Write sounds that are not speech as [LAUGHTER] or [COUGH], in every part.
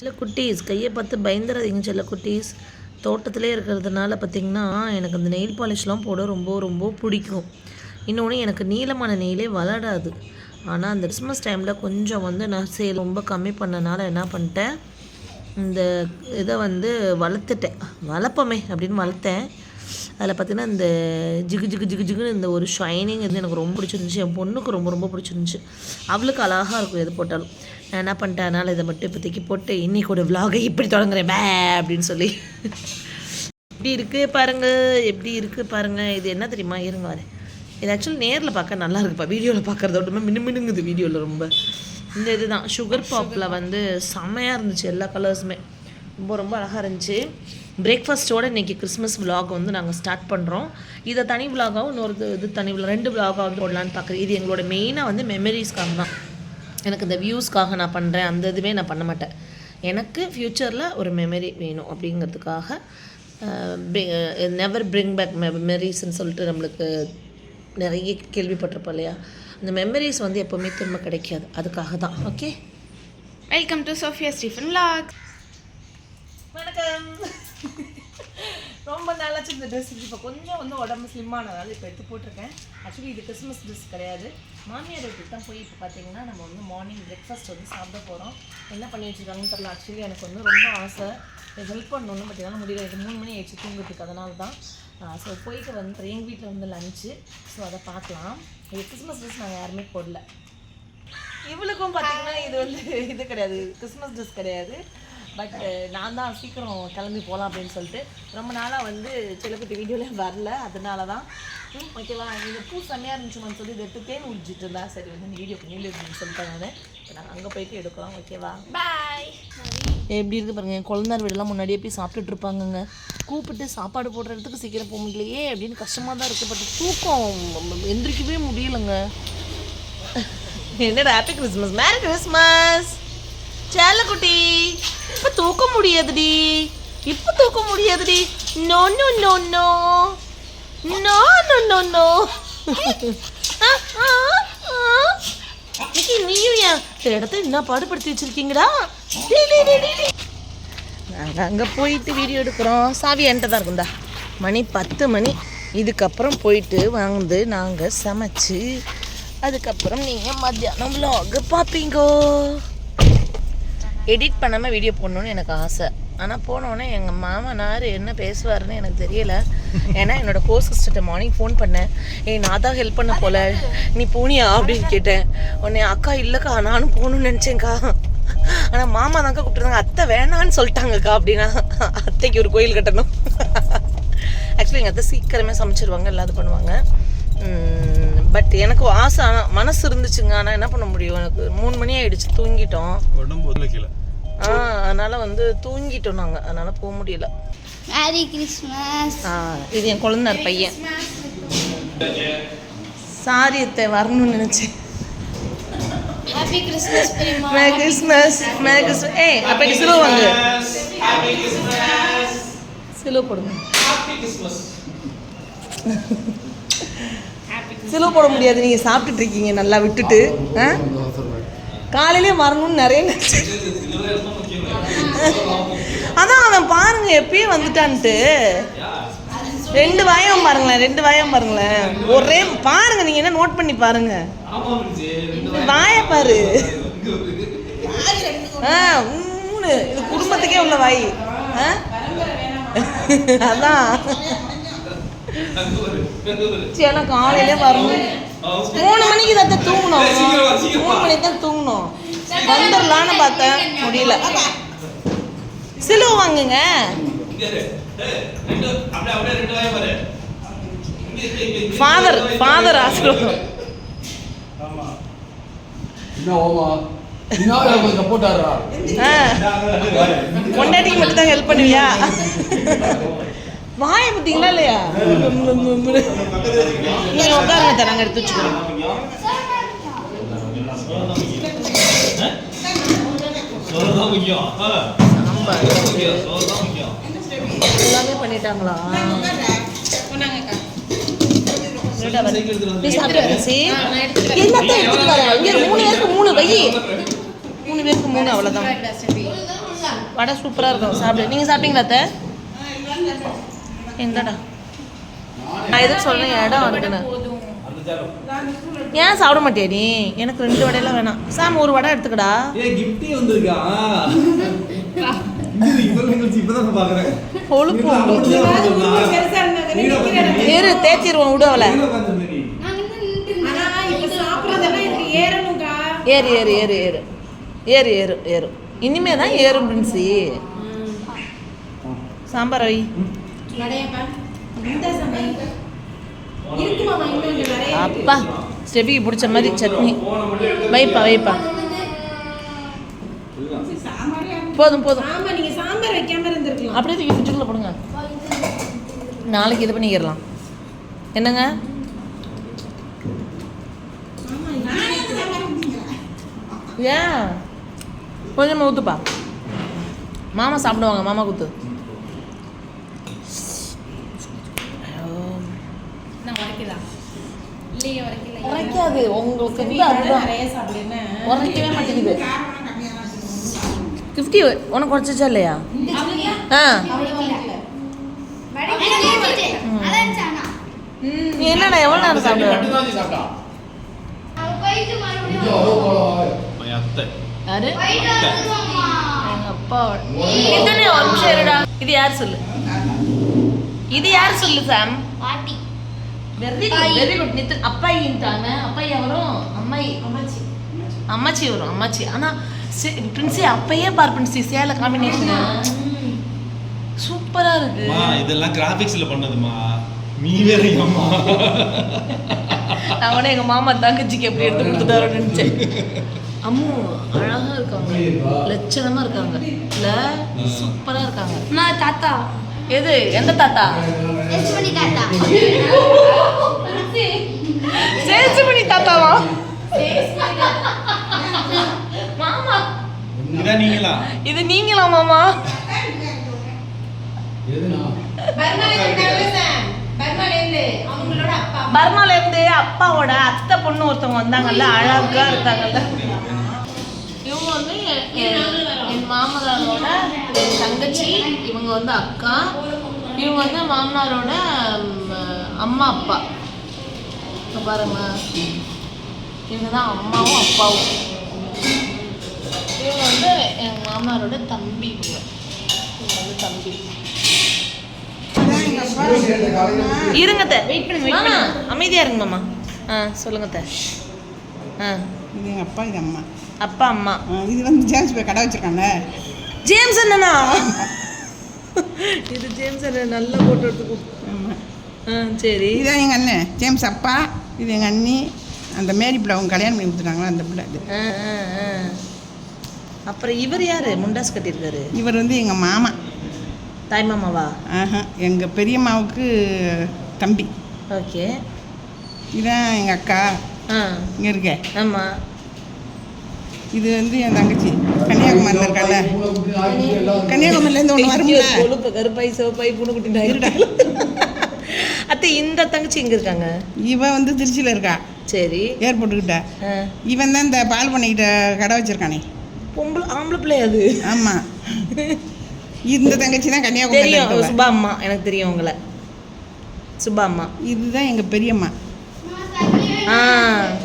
சில குட்டீஸ் கையை பார்த்து பயந்துடாதீங்க சில குட்டீஸ் தோட்டத்திலே இருக்கிறதுனால பார்த்திங்கன்னா எனக்கு அந்த நெயில் பாலிஷ்லாம் போட ரொம்ப ரொம்ப பிடிக்கும். இன்னொன்று எனக்கு நீளமான நெயிலே வளராது. ஆனால் அந்த கிறிஸ்மஸ் டைமில் கொஞ்சம் வந்து நான் சேல் ரொம்ப கம்மி பண்ணனால என்ன பண்ணிட்டேன் இந்த இதை வந்து வளர்த்துட்டேன். வளர்ப்போமே அப்படின்னு வளர்த்தேன். அதில் பார்த்தீங்கன்னா இந்த ஜிகு ஜிகு ஜிகு ஜிகுன்னு இந்த ஒரு ஷைனிங் வந்து எனக்கு ரொம்ப பிடிச்சிருந்துச்சி. என் பொண்ணுக்கு ரொம்ப ரொம்ப பிடிச்சிருந்துச்சி. அவளுக்கு அழகாக இருக்கும் எது போட்டாலும். நான் என்ன பண்ணிட்டேன்? அதனால் இதை மட்டும் இப்போதைக்கு போட்டு இன்னைக்கு விலாகை இப்படி தொடங்குறேன். பே அப்படின்னு சொல்லி. எப்படி இருக்குது பாருங்க எப்படி இருக்குது பாருங்க. இது என்ன தெரியுமா? இருங்க வரேன். இது ஆக்சுவலி நேரில் பார்க்க நல்லா இருக்குப்பா. வீடியோவில் பார்க்குறத விட்டுமே மினு மினுங்குது வீடியோவில் ரொம்ப. இந்த இதுதான். சுகர் பாப்பில் வந்து செம்மையாக இருந்துச்சு. எல்லா கலர்ஸுமே ரொம்ப ரொம்ப அழகாக இருந்துச்சு. பிரேக்ஃபாஸ்ட்டோட இன்றைக்கி கிறிஸ்மஸ் vlog வந்து நாங்கள் ஸ்டார்ட் பண்ணுறோம் இதை தனி விலாகாகவும் இன்னொரு இது- தனி ரெண்டு விலாகாக வந்து போடலான்னு பார்க்குறேன் இது எங்களோட மெயினாக வந்து மெமரிஸ்க்காக தான். எனக்கு இந்த வியூஸ்க்காக நான் பண்ணுறேன் அந்த இதுவே நான் பண்ண மாட்டேன். எனக்கு ஃப்யூச்சரில் ஒரு மெமரி வேணும் அப்படிங்கிறதுக்காக நெவர் பிரிங் பேக் மெமரிஸ்ன்னு சொல்லிட்டு நம்மளுக்கு நிறைய கேள்விப்பட்டிருப்போம் இல்லையா? அந்த மெமரிஸ் வந்து எப்போவுமே திரும்ப கிடைக்காது. அதுக்காக தான். Okay welcome to Sophia Stephen vlog. வணக்கம். ரொம்ப நாளாச்சு இந்த ட்ரெஸ் இப்போ கொஞ்சம் வந்து உடம்பு ஸ்லிம்மானதால் இப்போ எடுத்து போட்டிருக்கேன். ஆக்சுவலி இது கிறிஸ்மஸ் ட்ரெஸ் கிடையாது. மாமியார் வீட்டுக்கு தான் போய் இப்போ பார்த்தீங்கன்னா நம்ம வந்து மார்னிங் பிரேக்ஃபாஸ்ட் வந்து சாப்பிட போகிறோம் என்ன பண்ணி வச்சுருக்காங்கன்னு தெரியல. ஆக்சுவலி எனக்கு வந்து ரொம்ப ஆசை. ஹெல்ப் பண்ணணும்னு பார்த்தீங்கன்னா முடியல. இது மூணு மணி ஆயிடுச்சு தூங்குறதுக்கு. அதனால தான் ஸோ போயிட்டு வந்து எங்கள் வீட்டில் வந்து லஞ்சு ஸோ அதை பார்க்கலாம். இது கிறிஸ்மஸ் ட்ரெஸ் நாங்கள் யாருமே போடல. இவளுக்கும் பார்த்தீங்கன்னா இது வந்து இது கிடையாது. கிறிஸ்மஸ் ட்ரெஸ் கிடையாது. பட் நான் தான் சீக்கிரம் கிளம்பி போகலாம் அப்படின்னு சொல்லிட்டு ரொம்ப நாளாக வந்து சிலக்குட்டி வீடியோலேயும் வரல. அதனால தான் ஓகேவா இந்த பூ செம்மையாக இருந்துச்சுமான்னு சொல்லி இதை எடுத்து தேன் உடிச்சிட்டு இருந்தா சரி வந்து இந்த வீடியோ பண்ணி இருக்குன்னு சொல்லிட்டேன் நான். இப்போ நாங்கள் அங்கே போயிட்டு எடுக்கிறோம் ஓகேவா பாய் எப்படி இருக்குது பாருங்க என் குழந்தார் வீடெல்லாம் முன்னாடியே போய் சாப்பிட்டுட்டு இருப்பாங்கங்க. கூப்பிட்டு சாப்பாடு போடுற இடத்துக்கு சீக்கிரம் போக முடியலையே அப்படின்னு கஷ்டமாக தான் இருக்குது பட் தூக்கம் எந்திரிக்கவே முடியலங்க. [LAUGHS] என்னடா ஹாப்பி கிறிஸ்மஸ் மேரி கிறிஸ்மஸ் குட்டி இப்போ தூக்க முடியாதுடி. இப்போ தூக்க முடியாதுடி. No no no no. No no no no. இன்னைக்கு நீயும் ஏன் இந்த இடத்த என்ன பாடுபடுத்தி வச்சிருக்கீங்களா? டேய், நாங்க அங்கே போயிட்டு வீடியோ எடுக்கிறோம். சாவி என்கிட்ட தான் இருக்கும்டா. மணி பத்து மணி. இதுக்கப்புறம் போயிட்டு வந்து நாங்கள் சமைச்சு அதுக்கப்புறம் நீங்கள் மத்தியானம் vlog பார்ப்பீங்கோ. எடிட் பண்ணாமல் வீடியோ போடணுன்னு எனக்கு ஆசை. ஆனால் போனோடனே எங்கள் மாமனார் என்ன பேசுவாருன்னு எனக்கு தெரியல. ஏன்னா என்னோட கோ சிஸ்டர்கிட்ட மார்னிங் ஃபோன் பண்ணேன். ஏய் நான் தான் ஹெல்ப் பண்ண போல. நீ போனியா? அப்படின்னு கேட்டேன். உடனே அக்கா இல்லைக்கா நானும் போகணும்னு நினச்சேங்க்கா ஆனால் மாமா தான்க்கா கூப்பிட்டுருந்தாங்க. அத்தை வேணான்னு சொல்லிட்டாங்கக்கா அப்படின்னா அத்தைக்கு ஒரு கோயில் கட்டணும். ஆக்சுவலி எங்கள் அத்தை சீக்கிரமே சமைச்சிருவாங்க எல்லாம் இது பண்ணுவாங்க. பட் எனக்கு ஆசை ஆனால் மனசு இருந்துச்சுங்க. ஆனால் என்ன பண்ண முடியும்? எனக்கு மூணு மணி ஆயிடுச்சு தூங்கிட்டோம். உடம்பு ஆ அதனால வந்து தூங்கிட்டோம் நாங்கள் அதனால போக முடியல. மேரி கிறிஸ்மஸ் ஆ இது என் குழந்தார் பையன். சாரி அத்தை வரணும்னு நினச்சேன். Happy Christmas merry Christmas merry Christmas ஏய் அப்போ சிலுவை வாங்க. சிலுவை போடுங்க. சிலுவை போட முடியாது. நீங்கள் சாப்பிட்டுட்டு இருக்கீங்க. நல்லா விட்டுட்டு ஆ? காலையிலே வரணும்னு நிறைய அதான் அவன் பாருங்க எப்பயும் வந்துட்டான்ட்டு. ரெண்டு வாயம் பாருங்களேன் ரெண்டு வாயம் பாருங்களேன். ஒரே பாருங்க நீங்க என்ன நோட் பண்ணி பாருங்க. வாய பாரு. ஆ மூணு இது குடும்பத்துக்கே உள்ள வாய். ஆ? அதான். சரி ஆனா காலையிலே வரணும். மூணு மணிக்கு தான் தூங்கணும். மூணு மணிக்கு தான் தூங்கணும். வந்துடலான்னு பார்த்தேன். முடியல. சிலுவை வாங்குங்க. ஃபாதர் ஃபாதர் ஆசீர்வாதம் பொண்டாட்டிக்கு மட்டும் தான் ஹெல்ப் பண்ணுவியா வாய பார்த்தீங்களா இல்லையா? நீங்கள் உட்காருங்க தான் நாங்கள் எடுத்து வச்சுக்கிறோம். எல்லாமே பண்ணிட்டாங்களா? மூணு பேருக்கு மூணு அவ்வளோதான் வடை சூப்பராக இருக்கும். சாப்பிடு. நீங்கள் சாப்பிட்டீங்களா அத்தை? எங்கடா? நான் எதுவும் சொல்றேன் இடம் இருக்குன்னு ஏன் சாப்பிட மாட்டியா நீ? எனக்கு ரெண்டு வடையெல்லாம் வேணாம். சாம் ஒரு வடை எடுத்துக்கடா. இரு தேத்திடுவோம் விடு அவளை. நீங்க உட்கார்ந்து நீ. ஏறு ஏறு ஏறு ஏறு. ஏறு ஏறு ஏறு. இனிமே தான் ஏறும் பிரின்சி. சாம்பார் வை. அப்பா ஸ்டெபிக்கு பிடிச்ச மாதிரி சட்னி. வைப்பா வைப்பா. போதும் போதும். அப்படியே தூக்கி ஃப்ரிட்ஜுக்குள்ள போடுங்க. நாளைக்கு இது பண்ணிக்கிறலாம். என்னங்க? ஏன்? கொஞ்சம் ஊத்துப்பா. மாமா சாப்பிடுவாங்க மாமா குத்து நான் உரைக்குதா இல்லையே உரைக்கல உரைக்காது. உங்களுக்கு வந்து அதுதான் உரைக்கவே மாட்டேங்குது. ஃபிஃப்டி உனக்கு குறைச்சிச்சா இல்லையா? ஆ. நீ என்னடா எவ்வளோ நேரம் சாப்பிடுவ? யாரு? அப்பா. எத்தனை நிமிஷம் இருடா இது யார் சொல்லு? இது யார் சொல்லு சாம்? பாட்டி. Very good very good. Nithu அப்பாயின்ட்டாங்க. அப்பாயி வரும் அம்மாயி. அம்மாச்சி. அம்மாச்சி வரும் அம்மாச்சி. ஆனா சி- பிரின்சி அப்பயே பார் பிரின்சி சேல காம்பினேஷன் சூப்பரா இருக்கு. இதெல்லாம் கிராபிக்ஸ்ல பண்ணதுமா? நீ வேற அம்மா நான் உடனே எங்க மாமா தங்கச்சிக்கு எப்படி எடுத்து கொடுத்துட்டாரோன்னு நினைச்சேன். அம்மு அழகா இருக்காங்க. லட்சணமா இருக்காங்க. இல்ல சூப்பரா இருக்காங்க. நான் தாத்தா. எது? எந்த தாத்தா? டெஸ்ட் பண்ணி தாத்தா சேல்ஸ் பண்ணி தாத்தாவா மாமா. இதான் நீங்களா? இது நீங்களா மாமா? எதுனா? அவங்களோட அப்பா. பர்மால இருந்து அப்பாவோட அத்தை பொண்ணு ஒருத்தவங்க வந்தாங்கல்ல அழகா இருக்காங்கல்ல. இவங்க வந்து என்- மாமனாரோட என் தங்கச்சி இவங்க வந்து அக்கா இவங்க வந்து மாமனாரோட அம்மா அப்பா. இங்க பாருங்க. இவங்க தான் அம்மாவும் அப்பாவும். இவங்க வந்து என் மாமனாரோட தம்பி இவங்க. இவங்க வந்து தம்பி. இருங்க அத்தை. வெயிட் பண்ணுங்க மாமா. அமைதியா இருங்க மாமா. ஆ சொல்லுங்க அத்தை. ஆ. இது எங்கள் அப்பா இது அம்மா. அப்பா அம்மா. இது வந்து ஜேம்ஸ் போய் கடை வச்சிருக்காங்க ஜேம்ஸ் அண்ணனா? இது ஜேம்ஸ் அண்ணன் நல்ல போட்டோ எடுத்துக்கோ ஆமாம் ஆ சரி. இதுதான் எங்கள் அண்ணன் ஜேம்ஸ் அப்பா இது எங்கள் அண்ணி. அந்த மேரி பிள்ளை அவங்க கல்யாணம் பண்ணி கொடுத்துட்டாங்களா அந்த பிள்ளை. அப்புறம் இவர் யாரு? முண்டாஸ் கட்டியிருக்காரு. இவர் வந்து எங்கள் மாமா. தாய் மாமாவா? ஆஹா எங்கள் பெரியம்மாவுக்கு தம்பி. ஓகே. இதான் எங்கள் அக்கா. இங்கே இருக்க. ஆமா. இது வந்து என் தங்கச்சி. கன்னியாகுமரியில் இருக்கால கன்னியாகுமரியிலேருந்து ஒன்று வரும்ல. கொழுப்பு கருப்பாய் சிவப்பாய் பூனைக்குட்டி நாயிருடா. அத்தை இந்த தங்கச்சி எங்க இருக்காங்க? இவ வந்து திருச்சியில் இருக்கா. சரி. ஏர்போர்ட்டுக்கிட்ட. இவன் தான் இந்த பால் பண்ணிக்கிட்ட கடை வச்சிருக்கானே. பொம்பளை ஆம்பளை பிள்ளை அது. ஆமாம் இந்த தங்கச்சி தான் இருக்கவ. சுபா அம்மா. எனக்கு தெரியும் உங்களை சுபா அம்மா. இதுதான் எங்கள் பெரியம்மா. ஆ.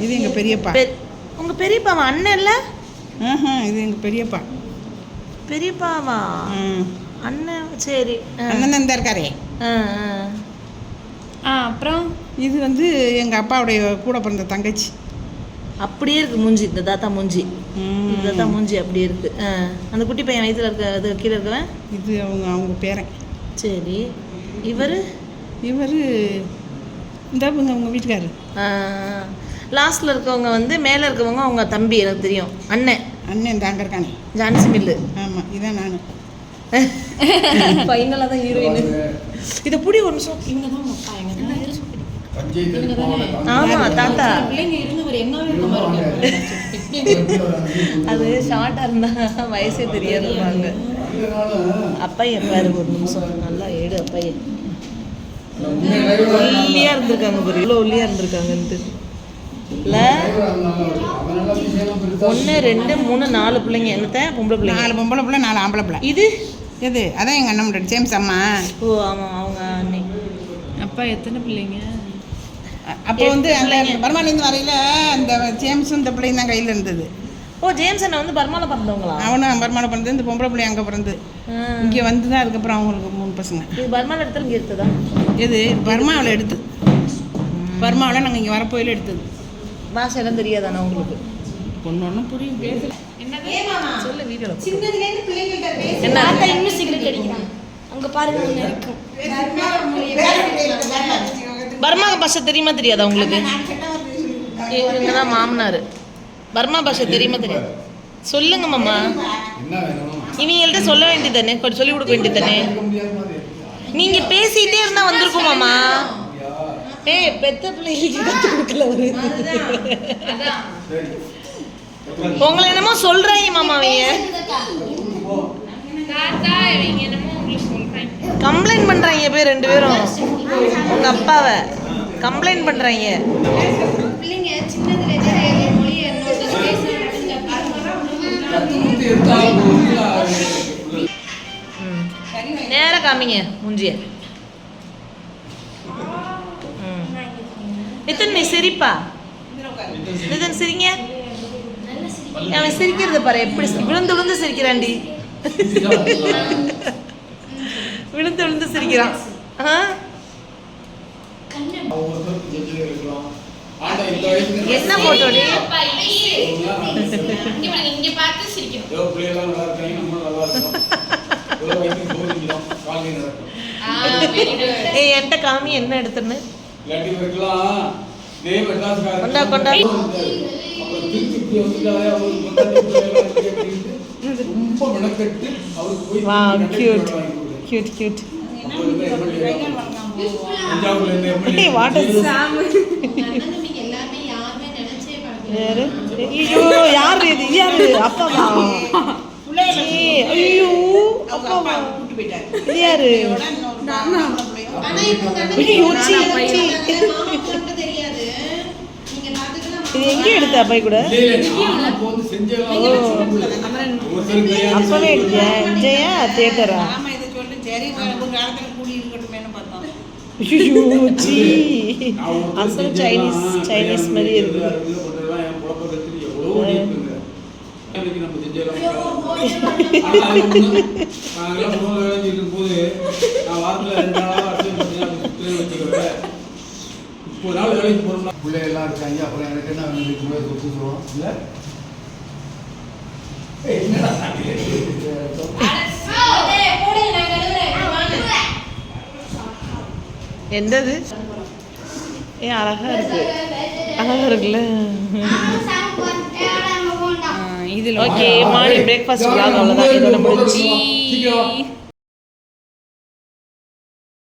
இது எங்கள் பெரியப்பா. பெ- உங்க பெரியப்பாவா? அண்ணன் இல்ல? ஆஹா இது எங்கள் பெரியப்பா. பெரியப்பாவா? ம். அண்ணன் சரி. அண்ணன் தான் இருக்காரே. ஆ, அப்புறம்? இது வந்து எங்கள் அப்பாவுடைய கூட பிறந்த தங்கச்சி. அப்படியே இருக்கு மூஞ்சி இந்த தாத்தா மூஞ்சி. ம். இந்த தாத்தா மூஞ்சி அப்படியே இருக்கு. ஆ. அந்த குட்டி பையன் வயித்துல இருக்க அது கீழே இருக்கவன்? இது அவங்க அவங்க பேரன். சரி. இவர்? இவர் இந்த இவங்க அவங்க வீட்டுக்காரு லாஸ்ட்ல இருக்கவங்க வந்து மேலே இருக்கவங்க அவங்க தம்பி எனக்கு தெரியும். அண்ணன். அண்ணன் தாங்க இருக்கானே. ஜான்சி மில்லு. ஆமாம் இதான் நான். ஃபைனலாக [LAUGHS] தான் ஹீரோயின் இதை புடி ஒரு நிமிஷம். இவங்க தான் அப்பா எங்க ஆமா தாத்தா. பிள்ளைங்க இருந்து ஒரு எங்காவே இருக்க. மாதிரி [LAUGHS] அது ஷார்ட்டாக இருந்தா வயசே தெரியாதுவாங்க அப்பையன் பாரு ஒரு நிமிஷம். நல்லா ஏடு அப்பையன். ஒல்லியா இருந்திருக்காங்க பாரு இவ்வளோ ஒல்லியா இருந்திருக்காங்கன்ட்டு. ஒன்று ரெண்டு மூணு நாலு பிள்ளைங்க. என்னத்த? பொம்பளை பிள்ளைங்க. நாலு பொம்பளை பிள்ளை நாலு ஆம்பளை பிள்ளை. இது? எது? அதான் எங்கள் அண்ணன் முன்னாடி ஜேம்ஸ் அம்மா ஓ ஆமாம் அவங்க அண்ணி. அப்பா எத்தனை பிள்ளைங்க? அப்போ வந்து அந்த பர்மாலேருந்து வரையில அந்த ஜேம்ஸும் இந்த பிள்ளையும் தான் கையில் இருந்தது. ஓ ஜேம்ஸ் அண்ணன் வந்து பர்மாவில் பிறந்தவங்களா? அவனும் பர்மாவில் பிறந்து இந்த பொம்பளை பிள்ளை அங்கே பிறந்து. இங்கே வந்து தான் அதுக்கப்புறம் அவங்களுக்கு மூணு பசங்க. இது பர்மாவில் இடத்துல இங்கே எடுத்ததா? எது? பர்மாவில் எடுத்து பர்மாவில் நாங்கள் இங்கே வரப்போயில் எடுத்தது. பாஷை எல்லாம் தெரியாதாண்ணா உங்களுக்கு? ஒன்று ஒன்றும் புரியும் சொல்லு வீடியோவில் என்ன? தாத்தா இன்னும் சிகரெட் அடிக்கிறான் அங்க பாருங்க ஒன்று இருக்கும். பர்மா பாஷை தெரியுமா தெரியாதா உங்களுக்கு? இவங்க தான் மாமனார். பர்மா பாஷை தெரியுமா தெரியாது? சொல்லுங்க மாமா. இவங்கள்ட்ட சொல்ல வேண்டியதானே கொஞ்சம் சொல்லி கொடுக்க வேண்டியதானே இருக்க முடியாத மாதிரி நீங்க பேசிட்டே இருந்தா வந்திருக்கும் மாமா ஏய் பெத்த பிள்ளைகளுக்கு கத்து கொடுக்கல ஒரு உங்களை என்னமோ சொல்றாங்க மாமா அவங்க. கம்ப்ளைண்ட் பண்றாங்க போய் ரெண்டு பேரும். உங்க அப்பாவை. கம்ப்ளைண்ட் பண்றாங்க. பிள்ளைங்க காமிங்க இருந்து மொழி என்னோட கத்து எடுத்தா போதுங்களா? ம். நேரா காமிங்க மூஞ்சிய ம். நிதின் சிரிப்பா? நிதின் சிரிங்க? அவன் சிரிக்கிறத பாரு எப்படி விழுந்து விழுந்து சிரிக்கிறான்டி. விழுந்து விழுந்து சிரிக்கிறான். என்ன. ஏய் என்கிட்ட காமி என்ன எடுத்துன்னு? இல்லாட்டி இவருக்கெல்லாம் இதே கொண்டா. அப்புறம் ரொம்ப மெனக்கெட்டு அவருக்கு போய் கியூட். கியூட் கியூட் யாரு ஐயோ இது? யாரு? அப்பாவா? ஐயோ இது யாரு? இது எங்க எடுத்த கூட? அப்போ கல்யாணம் அப்பவே எடுத்தியா விஜயா தியேட்டரா? கூடி அசல் சைனீஸ் சைனீஸ் மாதிரி இருக்கு. நம்ம செஞ்சுட்டு இருக்கும்போது, நான் வாரத்துல ரெண்டு நாளா அடிச்சு பார்த்தீங்கன்னா அது சுத்தவே வச்சுக்கிறேன். முப்பது நாள் வேலைக்கு போறோம்னா பிள்ளை எல்லாம் இருக்காங்க அப்புறம் எனக்கு என்ன மேல சொத்து சொல்லுவோம் இல்ல எந்தது ஏ அழகா இருக்கு அழகா இருக்குல்ல ஓகே மார்னிங் பிரேக்ஃபாஸ்ட் அவ்வளோதான் இதோட முடிஞ்சு.